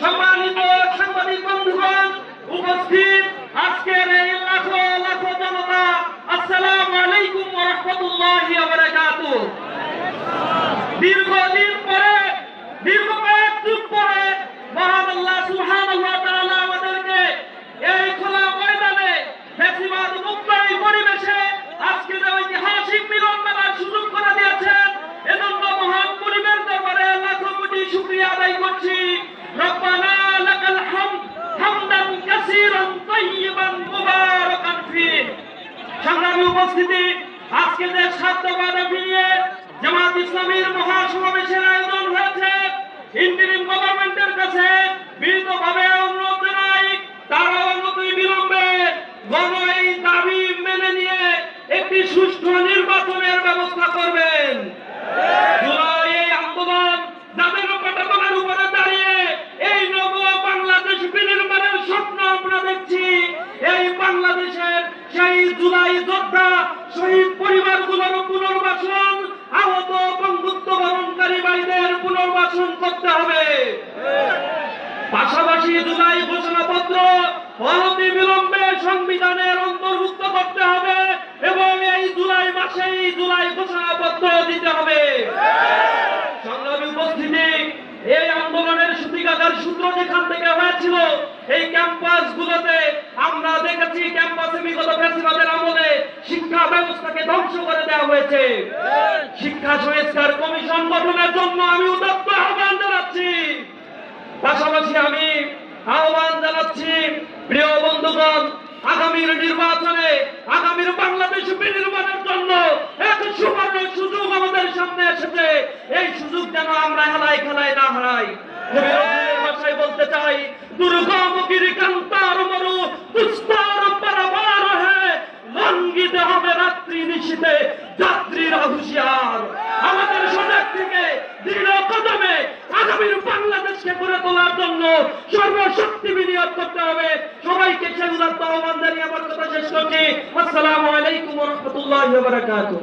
সম্মানিত সাংবাদিক বন্ধুগণ উপস্থিত সংগ্রামী উপস্থিতি আজকে দেশ সাধ্যবাদে ফিরিয়ে জামাত ইসলামীর মহাসমাবেশের আয়োজন হয়েছে। ইন্টারিম গভর্নমেন্টের কাছে বিনীতভাবে অনুরোধ জানাই তারা অনতি বিলম্বে গণ এই দাবি মেনে নিয়ে একটি সুষ্ঠু নির্বাচনের ব্যবস্থা করবেন। করতে হবে। পাশাপাশি জুলাই ঘোষণাপত্র অনতি বিলম্বে সংবিধানের অন্তর্ভুক্ত করতে হবে এবং এই জুলাই মাসেই জুলাই ঘোষণাপত্র দিতে হবে। সংগ্রামী উপস্থিতি, এই আন্দোলনের সূতিকাগার সূত্র যেখান থেকে হয়েছিল, এই ক্যাম্পাস গুলোতে আমরা দেখেছি, ক্যাম্পাসে বিগত ফেসিবাদের আমলে শিক্ষা ব্যবস্থাকে ধ্বংস করে দেওয়া হয়েছে। শিক্ষা সংস্কার কমিশন গঠনের জন্য আমি পাশাপাশি আমি, আহ্বান জানাচ্ছি প্রিয় বন্ধুগণ, আগামীর নির্বাচনে, আগামীর বাংলাদেশ বিনির্মাণের জন্য এক সুবর্ণ সুযোগ আমাদের সামনে এসেছে। এই সুযোগ যেন আমরা হেলায় খেলায় না হারাই। ভাষায় বলতে চাই দুর্গমুখীর কান্তার মরু দুস্তর পারাবার হে, লঙ্ঘিতে হবে রাত্রি নিশীতে জন্য সর্বশক্তি বিনিয়োগ করতে হবে। সবাইকে সেগুলোর আহ্বান জানিয়ে আমার কথা শেষ করছি। আসসালামু আলাইকুম রহমতুল্লাহ বারাকাতুহ।